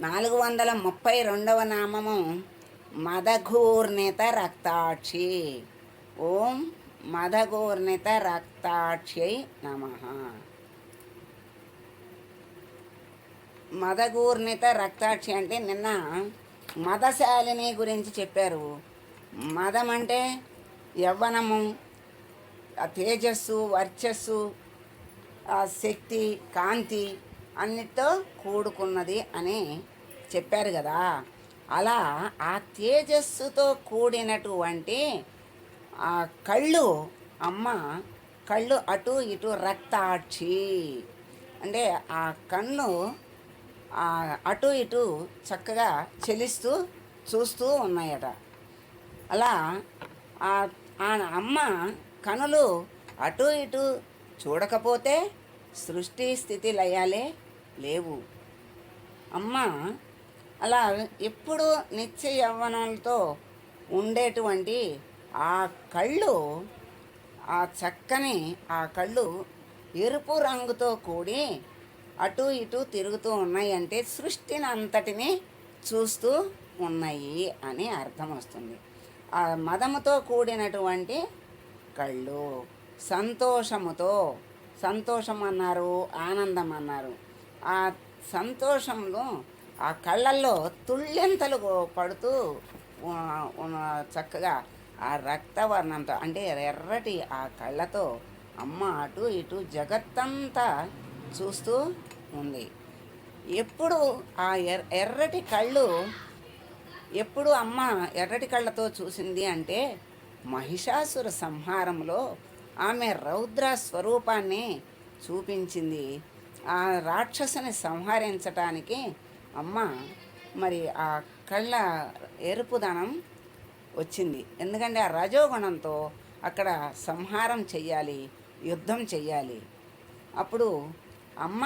నాలుగు వందల ముప్పై రెండవ నామము మదఘూర్ణిత రక్తాక్షి. ఓం మదఘూర్ణిత రక్తాక్ష్యై నమ. మదఘూర్ణిత రక్తాక్షి అంటే నిన్న మదశాలిని గురించి చెప్పారు. మదం అంటే యవ్వనము తేజస్సు వర్చస్సు శక్తి కాంతి అన్నిటితో కూడుకున్నది అని చెప్పారు కదా. అలా ఆ తేజస్సుతో కూడినటువంటి ఆ కళ్ళు అమ్మ కళ్ళు అటు ఇటు రక్తాక్షి. అంటే ఆ కన్ను అటు ఇటు చక్కగా చెలిస్తూ చూస్తూ ఉన్నాయట. అలా ఆ ఆ అమ్మ కనులు అటు ఇటు చూడకపోతే సృష్టి స్థితి లయాలే లేవు. అమ్మ అలా ఎప్పుడు నిత్య యవ్వనంతో ఉండేటువంటి ఆ కళ్ళు ఆ చక్కని ఆ కళ్ళు ఎరుపు రంగుతో కూడి అటు ఇటు తిరుగుతూ ఉన్నాయి అంటే సృష్టిని అంతటిని చూస్తూ ఉన్నాయి అని అర్థం వస్తుంది. ఆ మదముతో కూడినటువంటి కళ్ళు సంతోషముతో సంతోషం అన్నారు ఆనందం అన్నారు ఆ సంతోషంలో ఆ కళ్ళల్లో తుళ్ళెంతలు పడుతూ ఉన్న- చక్కగా ఆ రక్తవర్ణంతో అంటే ఎర్రటి ఆ కళ్ళతో అమ్మ అటు ఇటు జగత్తంతా చూస్తూ ఉంది. ఎప్పుడు ఆ ఎర్ ఎర్రటి కళ్ళు ఎప్పుడు అమ్మ ఎర్రటి కళ్ళతో చూసింది అంటే మహిషాసుర సంహారంలో ఆమె రౌద్ర స్వరూపాన్ని చూపించింది. ఆ రాక్షసుని సంహరించటానికి అమ్మ మరి ఆ కళ్ళ ఎరుపుదనం వచ్చింది. ఎందుకంటే ఆ రజోగుణంతో అక్కడ సంహారం చెయ్యాలి యుద్ధం చెయ్యాలి. అప్పుడు అమ్మ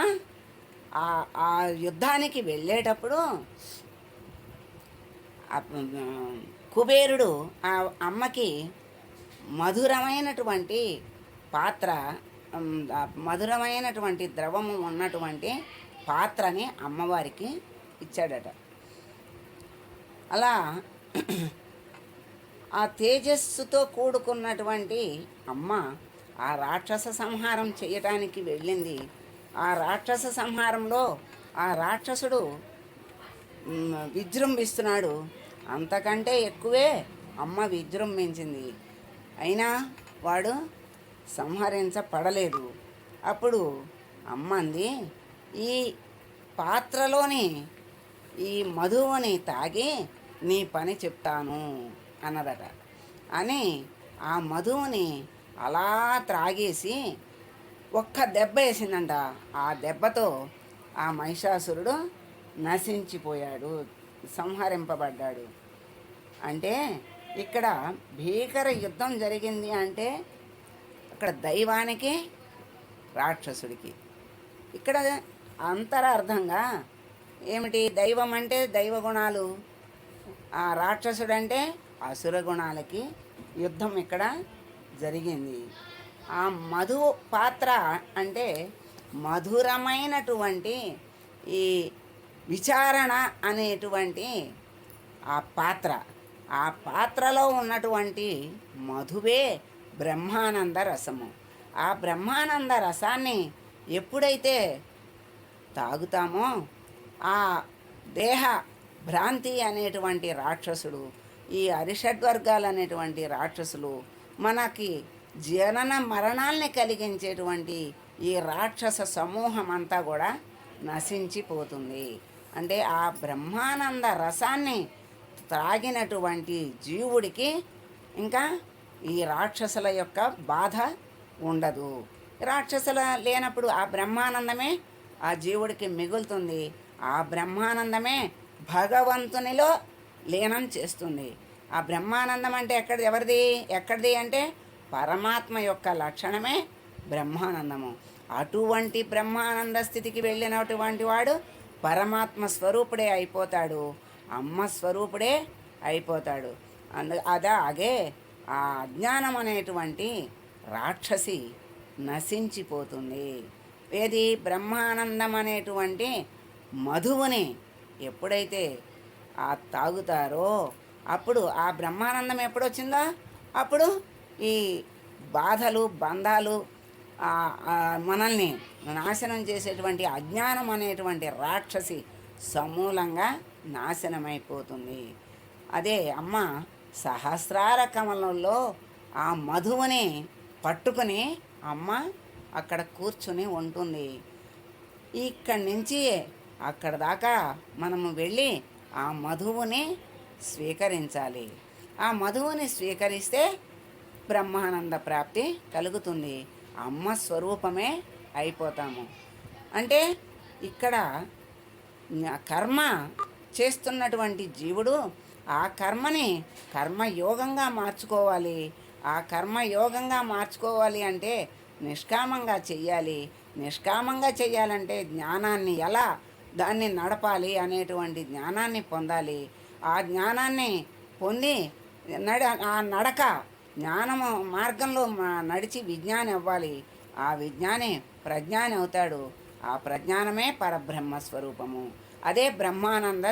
ఆ ఆ యుద్ధానికి వెళ్ళేటప్పుడు కుబేరుడు ఆ అమ్మకి మధురమైనటువంటి పాత్ర మధురమైనటువంటి ద్రవము ఉన్నటువంటి పాత్రని అమ్మవారికి ఇచ్చాడట. అలా ఆ తేజస్సుతో కూడుకున్నటువంటి అమ్మ ఆ రాక్షస సంహారం చేయటానికి వెళ్ళింది. ఆ రాక్షస సంహారంలో ఆ రాక్షసుడు విజృంభిస్తున్నాడు. అంతకంటే ఎక్కువే అమ్మ విజృంభించింది. అయినా వాడు సంహరించపడలేదు అప్పుడు అమ్మ అంది ఈ పాత్రలోని ఈ మధువుని తాగి నీ పని చెప్తాను అన్నదట. అని ఆ మధువుని అలా త్రాగేసి ఒక్క దెబ్బ వేసిందంట. ఆ దెబ్బతో ఆ మహిషాసురుడు నశించిపోయాడు సంహరింపబడ్డాడు. అంటే ఇక్కడ భీకర యుద్ధం జరిగింది అంటే అక్కడ దైవానికి రాక్షసుడికి. ఇక్కడ అంతరార్థంగా ఏమిటి? దైవం అంటే దైవ గుణాలు. ఆ రాక్షసుడు అంటే అసుర గుణాలకి యుద్ధం ఇక్కడ జరిగింది. ఆ మధు పాత్ర అంటే మధురమైనటువంటి ఈ విచారణ అనేటువంటి ఆ పాత్ర. ఆ పాత్రలో ఉన్నటువంటి మధువే బ్రహ్మానంద రసము. ఆ బ్రహ్మానంద రసాన్ని ఎప్పుడైతే తాగుతామో ఆ దేహ భ్రాంతి అనేటువంటి రాక్షసుడు ఈ అరిషడ్వర్గాలు అనేటువంటి రాక్షసులు మనకి జనన మరణాల్ని కలిగించేటువంటి ఈ రాక్షస సమూహం అంతా కూడా నశించిపోతుంది. అంటే ఆ బ్రహ్మానంద రసాన్ని త్రాగినటువంటి జీవుడికి ఇంకా ఈ రాక్షసుల యొక్క బాధ ఉండదు. రాక్షసుల లేనప్పుడు ఆ బ్రహ్మానందమే ఆ జీవుడికి మిగులుతుంది. ఆ బ్రహ్మానందమే భగవంతునిలో లీనం చేస్తుంది. ఆ బ్రహ్మానందం అంటే ఎక్కడ ఎవరిది? ఎక్కడిది అంటే పరమాత్మ యొక్క లక్షణమే బ్రహ్మానందము. అటువంటి బ్రహ్మానంద స్థితికి వెళ్ళినటువంటి వాడు పరమాత్మ స్వరూపుడే అయిపోతాడు. అమ్మ స్వరూపుడే అయిపోతాడు. అందు అదాగే ఆ అజ్ఞానం అనేటువంటి రాక్షసి నశించిపోతుంది. ఏది? బ్రహ్మానందం అనేటువంటి మధువుని ఎప్పుడైతే ఆ తాగుతారో అప్పుడు ఆ బ్రహ్మానందం ఎప్పుడొచ్చిందో? అప్పుడు ఈ బాధలు బంధాలు మనల్ని నాశనం చేసేటువంటి అజ్ఞానం అనేటువంటి రాక్షసి సమూలంగా నాశనమైపోతుంది. అదే అమ్మ సహస్రార కమలంలో ఆ మధువుని పట్టుకుని అమ్మ అక్కడ కూర్చుని ఉంటుంది. ఇక్కడి నుంచి అక్కడ దాకా మనము వెళ్ళి ఆ మధువుని స్వీకరించాలి. ఆ మధువుని స్వీకరిస్తే బ్రహ్మానంద ప్రాప్తి కలుగుతుంది. అమ్మ స్వరూపమే అయిపోతాము. అంటే ఇక్కడ కర్మ చేస్తున్నటువంటి జీవుడు ఆ కర్మని కర్మయోగంగా మార్చుకోవాలి. ఆ కర్మయోగంగా మార్చుకోవాలి అంటే నిష్కామంగా చెయ్యాలి. నిష్కామంగా చెయ్యాలంటే జ్ఞానాన్ని ఎలా దాన్ని నడపాలి అనేటువంటి జ్ఞానాన్ని పొందాలి. ఆ జ్ఞానాన్ని పొంది నడ ఆ నడక జ్ఞానము మార్గంలో నడిచి విజ్ఞాని అవ్వాలి. ఆ విజ్ఞాని ప్రజ్ఞాని అవుతాడు. ఆ ప్రజ్ఞానమే పరబ్రహ్మ స్వరూపము. అదే బ్రహ్మానంద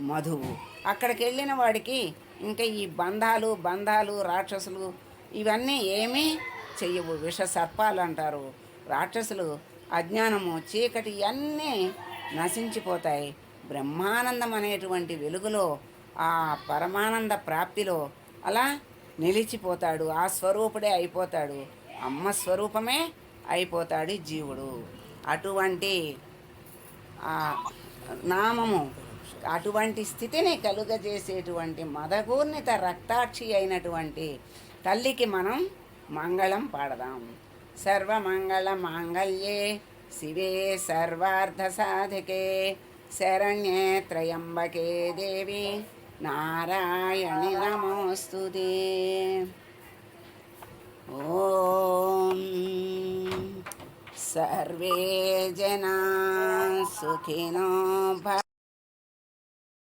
మధువు. అక్కడికి వెళ్ళిన వాడికి ఇంకా ఈ బంధాలు బంధాలు రాక్షసులు ఇవన్నీ ఏమీ చెయ్యవు. విష సర్పాలు అంటారు. రాక్షసులు అజ్ఞానము చీకటి అన్నీ నశించిపోతాయి. బ్రహ్మానందం అనేటువంటి వెలుగులో ఆ పరమానంద ప్రాప్తిలో అలా నిలిచిపోతాడు. ఆ స్వరూపుడే అయిపోతాడు. అమ్మ స్వరూపమే అయిపోతాడు జీవుడు. అటువంటి ఆ నామము అటువంటి స్థితిని కలుగజేసేటువంటి మదగూర్ణిత రక్తాక్షి అయినటువంటి తల్లికి మనం మంగళం పాడదాం. సర్వమంగళ మాంగళ్యే శివే సర్వార్థ సాధికే శరణ్యే త్రయంబకే దేవి నారాయణి నమోస్తుతే ఓం సర్వే జనా సుఖినో భ